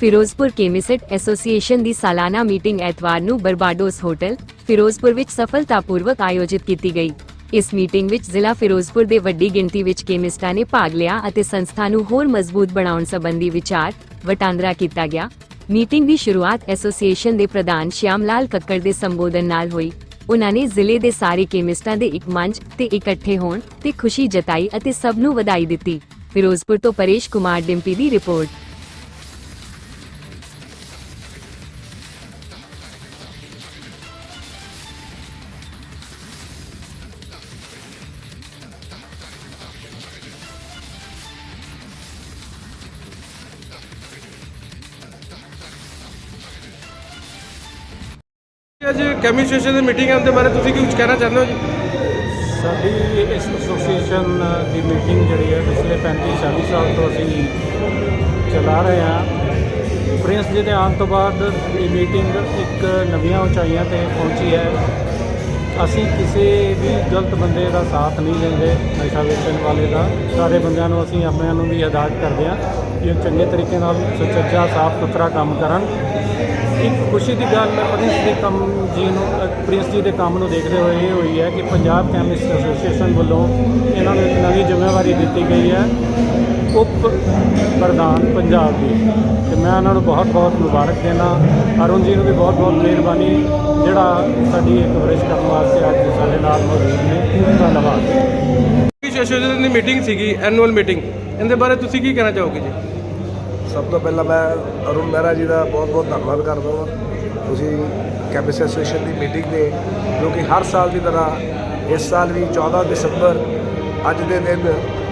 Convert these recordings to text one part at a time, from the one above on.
Firozpur chemist association ਦੀ ਸਾਲਾਨਾ meeting ਐਤਵਾਰ ਨੂੰ ਬਰਬਾਡੋਸ ਹੋਟਲ, ਫਿਰੋਜ਼ਪੁਰ ਵਿੱਚ ਸਫਲਤਾਪੂਰਵਕ ਆਯੋਜਿਤ ਕੀਤੀ ਗਈ। ਇਸ ਮੀਟਿੰਗ ਵਿੱਚ ਜ਼ਿਲ੍ਹਾ ਫਿਰੋਜ਼ਪੁਰ ਦੇ ਵੱਡੀ ਗਿਣਤੀ ਵਿੱਚ ਕੈਮਿਸਟਾਂ ਨੇ ਭਾਗ ਲਿਆ ਅਤੇ ਸੰਸਥਾ ਨੂੰ ਹੋਰ ਮਜ਼ਬੂਤ ਬਣਾਉਣ ਸੰਬੰਧੀ ਵਿਚਾਰ ਵਟਾਂਦਰਾ ਕੀਤਾ ਗਿਆ। ਮੀਟਿੰਗ ਦੀ ਸ਼ੁਰੂਆਤ ਐਸੋਸੀਏਸ਼ਨ ਦੇ ਪ੍ਰਧਾਨ ਸ਼ਿਆਮ ਲਾਲ ਕੱਕੜ ਦੇ ਸੰਬੋਧਨ ਨਾਲ ਹੋਈ। ਉਨ੍ਹਾਂ ਨੇ ਜ਼ਿਲ੍ਹੇ ਦੇ ਸਾਰੇ ਕੈਮਿਸਟਾਂ ਦੇ ਇੱਕ ਮੰਚ ਤੇ ਇਕੱਠੇ ਹੋਣ ਤੇ ਖੁਸ਼ੀ ਜਤਾਈ ਅਤੇ ਸਭ ਨੂੰ ਵਧਾਈ ਦਿੱਤੀ। ਫਿਰੋਜ਼ਪੁਰ ਤੋਂ ਪਰੇਸ਼ ਕੁਮਾਰ ਡਿੰਪੀ ਦੀ ਰਿਪੋਰਟ। ਅੱਜ ਕੈਮਿਸਟ੍ਰੇਸ਼ਨ ਦੀ ਮੀਟਿੰਗ ਹੈ ਉਹਦੇ ਬਾਰੇ ਤੁਸੀਂ ਕੀ ਕੁਝ ਕਹਿਣਾ ਚਾਹੁੰਦੇ ਹੋ ਜੀ? ਸਾਡੀ ਇਸ ਐਸੋਸੀਏਸ਼ਨ ਦੀ ਮੀਟਿੰਗ ਜਿਹੜੀ ਹੈ ਪਿਛਲੇ 35 40 ਸਾਲ ਤੋਂ ਅਸੀਂ ਚਲਾ ਰਹੇ ਹਾਂ। ਪ੍ਰਿੰਸ ਜੀ ਦੇ ਆਉਣ ਤੋਂ ਬਾਅਦ ਇਹ ਮੀਟਿੰਗ ਇੱਕ ਨਵੀਆਂ ਉਚਾਈਆਂ ਤੇ ਪਹੁੰਚੀ ਹੈ। ਅਸੀਂ ਕਿਸੇ ਵੀ ਗਲਤ ਬੰਦੇ ਦਾ ਸਾਥ ਨਹੀਂ ਲੈਂਦੇ ਨਸ਼ਾ ਵੇਚਣ ਵਾਲੇ ਦਾ। ਸਾਰੇ ਬੰਦਿਆਂ ਨੂੰ ਅਸੀਂ ਆਪਣਿਆਂ ਨੂੰ ਵੀ ਹਦਾਇਤ ਕਰਦੇ ਹਾਂ ਕਿ ਉਹ ਚੰਗੇ ਤਰੀਕੇ ਨਾਲ ਸੁਚੱਜਾ ਸਾਫ਼ ਸੁਥਰਾ ਕੰਮ ਕਰਨ। ਇੱਕ ਖੁਸ਼ੀ ਦੀ ਗੱਲ ਪ੍ਰਿੰਸ ਦੇ ਕੰਮ ਜੀ ਨੂੰ ਪ੍ਰਿੰਸ ਜੀ ਦੇ ਕੰਮ ਨੂੰ ਦੇਖਦੇ ਹੋਏ ਇਹ ਹੋਈ ਹੈ ਕਿ ਪੰਜਾਬ ਕੈਮਿਸਟ ਐਸੋਸੀਏਸ਼ਨ ਵੱਲੋਂ ਇਹਨਾਂ ਨੂੰ ਇੱਕ ਨਵੀਂ ਜ਼ਿੰਮੇਵਾਰੀ ਦਿੱਤੀ ਗਈ ਹੈ ਉਪ ਪ੍ਰਧਾਨ ਪੰਜਾਬ ਦੀ। ਤੇ ਮੈਂ ਉਹਨਾਂ ਨੂੰ ਬਹੁਤ ਬਹੁਤ ਮੁਬਾਰਕ ਦੇਣਾ। ਅਰੁਣ ਜੀ ਨੂੰ ਵੀ ਬਹੁਤ ਬਹੁਤ ਮਿਹਰਬਾਨੀ, ਜਿਹੜਾ ਸਾਡੀ ਇਹ ਕਵਰੇਜ ਕਰਨ ਵਾਸਤੇ ਅੱਜ ਸਾਡੇ ਨਾਲ ਮੌਜੂਦ ਨੇ। ਧੰਨਵਾਦ। ਐਸੋਸੀਏਸ਼ਨ ਦੀ ਮੀਟਿੰਗ ਸੀਗੀ ਐਨੂਅਲ ਮੀਟਿੰਗ ਇਹਦੇ ਬਾਰੇ ਤੁਸੀਂ ਕੀ ਕਹਿਣਾ ਚਾਹੋਗੇ ਜੀ? ਸਭ ਤੋਂ ਪਹਿਲਾਂ ਮੈਂ ਅਰੁਣ ਮਹਿਰਾ ਜੀ ਦਾ ਬਹੁਤ ਬਹੁਤ ਧੰਨਵਾਦ ਕਰਦਾ ਹਾਂ। ਤੁਸੀਂ ਕੈਂਪਸ ਐਸੋਸੀਏਸ਼ਨ ਦੀ ਮੀਟਿੰਗ ਦੇ, ਜੋ ਕਿ ਹਰ ਸਾਲ ਦੀ ਤਰ੍ਹਾਂ, ਇਸ ਸਾਲ ਵੀ 14 ਦਸੰਬਰ, ਅੱਜ ਦੇ ਦਿਨ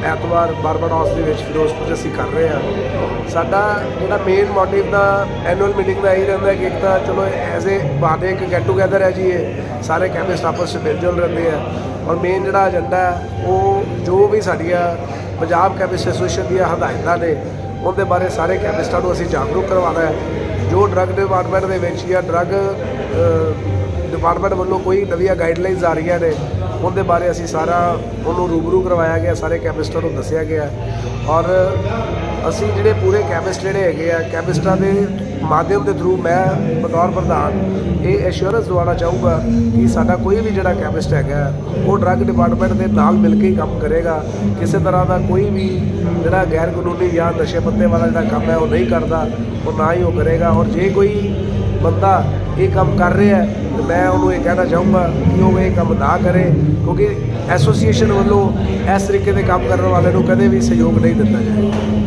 ਐਤਵਾਰ ਬਾਰਬਾਡੋਸ ਦੇ ਵਿੱਚ ਫਿਰੋਜ਼ਪੁਰ 'ਚ ਅਸੀਂ ਕਰ ਰਹੇ ਹਾਂ। ਸਾਡਾ ਜਿਹੜਾ ਮੇਨ ਮੋਟਿਵ ਦਾ ਐਨੂਅਲ ਮੀਟਿੰਗ ਦਾ ਇਹ ਰਹਿੰਦਾ ਕਿ ਇੱਕ ਤਾਂ ਚਲੋ ਐਜ਼ ਏ ਬਾਦੇ ਇੱਕ ਗੈਟ ਟੂਗੇਦਰ ਹੈ ਜੀ ਇਹ, ਸਾਰੇ ਕੈਂਪਸ ਆਪਸ ਵਿੱਚ ਮਿਲ ਜੁਲ ਰਹਿੰਦੇ ਆ। ਔਰ ਮੇਨ ਜਿਹੜਾ ਏਜੰਡਾ ਉਹ ਜੋ ਵੀ ਸਾਡੀਆਂ ਪੰਜਾਬ ਕੈਂਪਸ ਐਸੋਸੀਏਸ਼ਨ ਦੀਆਂ ਹਦਾਇਤਾਂ ਨੇ ਉਹਦੇ ਬਾਰੇ ਸਾਰੇ ਕੈਮਿਸਟਾਂ ਨੂੰ ਅਸੀਂ ਜਾਗਰੂਕ ਕਰਵਾਉਣਾ ਹੈ। ਜੋ ਡਰੱਗ ਡਿਪਾਰਟਮੈਂਟ ਦੇ ਵਿੱਚ ਜਾਂ ਡਰੱਗ ਡਿਪਾਰਟਮੈਂਟ ਵੱਲੋਂ ਕੋਈ ਨਵੀਆਂ ਗਾਈਡਲਾਈਨਸ ਆ ਰਹੀਆਂ ਨੇ, ਉਹਦੇ ਬਾਰੇ ਅਸੀਂ ਸਾਰਾ ਉਹਨੂੰ ਰੂਬਰੂ ਕਰਵਾਇਆ ਗਿਆ, ਸਾਰੇ ਕੈਮਿਸਟਾਂ ਨੂੰ ਦੱਸਿਆ ਗਿਆ ਔਰ ਅਸੀਂ ਜਿਹੜੇ ਪੂਰੇ ਕੈਮਿਸਟ ਜਿਹੜੇ ਹੈਗੇ ਆ ਕੈਮਿਸਟਾਂ ਦੇ ਮਾਧਿਅਮ ਦੇ ਥਰੂ ਮੈਂ ਬਤੌਰ ਪ੍ਰਧਾਨ ਇਹ ਐਸ਼ੋਰੈਂਸ ਦਿਵਾਉਣਾ ਚਾਹੂੰਗਾ ਕਿ ਸਾਡਾ ਕੋਈ ਵੀ ਜਿਹੜਾ ਕੈਮਿਸਟ ਹੈਗਾ, ਉਹ ਡਰੱਗ ਡਿਪਾਰਟਮੈਂਟ ਦੇ ਨਾਲ ਮਿਲ ਕੇ ਕੰਮ ਕਰੇਗਾ। ਕਿਸੇ ਤਰ੍ਹਾਂ ਦਾ ਕੋਈ ਵੀ ਜਿਹੜਾ ਗੈਰ ਕਾਨੂੰਨੀ ਜਾਂ ਨਸ਼ੇ ਪੱਤੇ ਵਾਲਾ ਜਿਹੜਾ ਕੰਮ ਹੈ, ਉਹ ਨਹੀਂ ਕਰਦਾ, ਉਹ ਨਾ ਹੀ ਉਹ ਕਰੇਗਾ। ਔਰ ਜੇ ਕੋਈ ਬੰਦਾ ਇਹ ਕੰਮ ਕਰ ਰਿਹਾ ਹੈ, ਤੇ ਮੈਂ ਉਹਨੂੰ ਇਹ ਕਹਿਣਾ ਚਾਹੂੰਗਾ ਕਿ ਉਹ ਇਹ ਕੰਮ ਨਾ ਕਰੇ, ਕਿਉਂਕਿ ਐਸੋਸੀਏਸ਼ਨ ਵੱਲੋਂ ਇਸ ਤਰੀਕੇ ਦੇ ਕੰਮ ਕਰਨ ਵਾਲੇ ਨੂੰ ਕਦੇ ਵੀ ਸਹਿਯੋਗ ਨਹੀਂ ਦਿੱਤਾ ਜਾਏਗਾ।